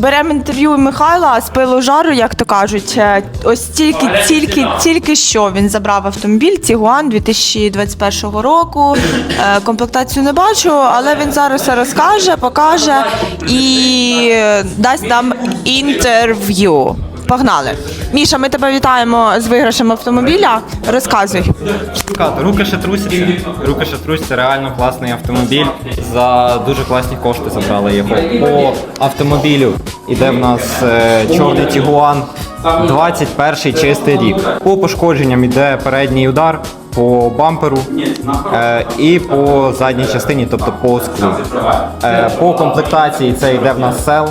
беремо інтерв'ю у Михайла з пилу жару, як то кажуть. Е, Ось тільки, тільки, тільки що він забрав автомобіль Тігуан 2021 року. Е, Комплектацію не бачу, але він зараз все розкаже, покаже і дасть нам інтерв'ю. Погнали. Міша, ми тебе вітаємо з виграшем автомобіля. Розказуй. Руки ще трусяться. Руки ще трусяться, реально класний автомобіль. За дуже класні кошти забрали його. По автомобілю іде в нас е, чорний Тігуан, 21 чистий рік. По пошкодженням іде передній удар. По бамперу е, і по задній частині, тобто по склу. Е, по комплектації це йде в нас сел,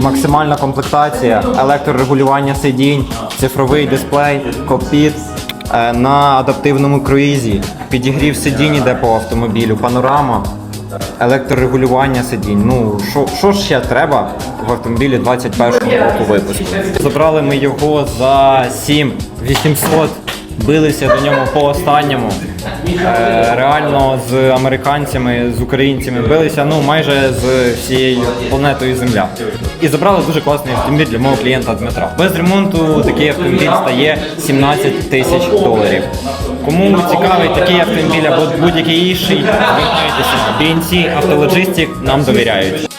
максимальна комплектація, електрорегулювання сидінь, цифровий дисплей, кокпіт, Е, на адаптивному круїзі, підігрів сидінь іде по автомобілю, панорама, електрорегулювання сидінь. Ну, що, що ж ще треба в автомобілі 21 року випуску? Забрали ми його за 7 800, билися до нього по останньому. Е, реально з американцями, з українцями билися ну майже з всією планетою Земля. І забрали дуже класний автомобіль для мого клієнта Дмитра. Без ремонту такий автомобіль стає 17 тисяч доларів. Кому цікавий такий автомобіль або будь-який інший, звертайтеся. BNC Автологістик нам довіряють.